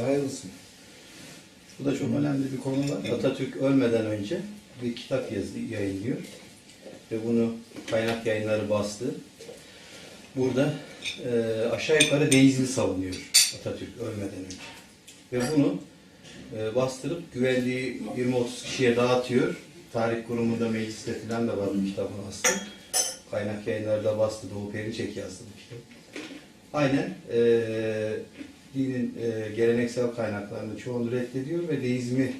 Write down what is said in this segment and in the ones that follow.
Hayırlısı. Bu da çok önemli bir konu var. Atatürk ölmeden önce bir kitap yazı yayınlıyor. Ve bunu kaynak yayınları bastı. Burada e, aşağı yukarı deizmi savunuyor Atatürk ölmeden önce. Ve bunu e, bastırıp güvenliği 20-30 kişiye dağıtıyor. Tarih kurumunda mecliste falan da var bu kitabın aslı. Kaynak yayınları da bastı. Doğu Perinçek yazdı bu kitabı. Aynen e, dinin e, geleneksel kaynaklarını çoğunu reddediyor ve deizmi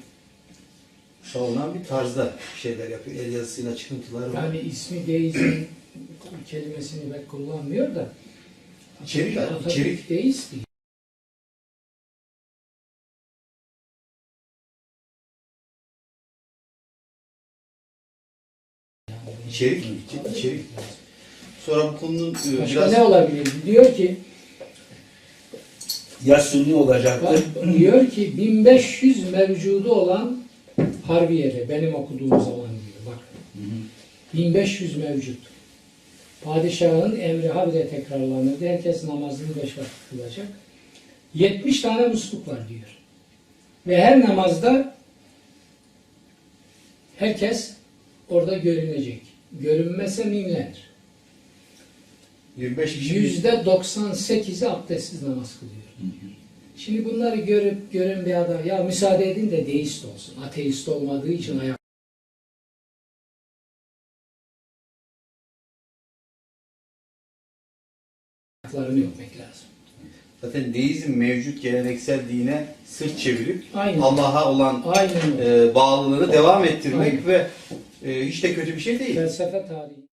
savunan bir tarzda şeyler yapıyor. El yazısıyla çıkıntıları var. Yani ismi deizm kelimesini pek kullanmıyor da. İçerik, içerik deist değil. içerik, içerik. Sonra bu konunun e, Başka biraz ne olabilir? Diyor ki Ya Sünni olacaktı. bak, diyor ki 1500 mevcudu olan Harbiye'de benim okuduğum zaman diyor. Bak 1500 mevcut. Padişahın emri habire tekrarlanırdı. Herkes namazını beş vakit kılacak. 70 tane musluk var diyor. Ve her namazda herkes orada görünecek. Görünmese minlenir. 25 kişi Yüzde 98'i abdestsiz namaz kılıyor. Şimdi bunları görüp gören bir adam ya müsaade edin de deist olsun. Ateist olmadığı için ayak ayaklarını öpmek lazım. zaten deizm mevcut geleneksel dine sırt çevirip Aynen. Allah'a olan Aynen e, bağlılığını devam ettirmek Aynen. ve e, hiç de kötü bir şey değil. Felsefe tarihi.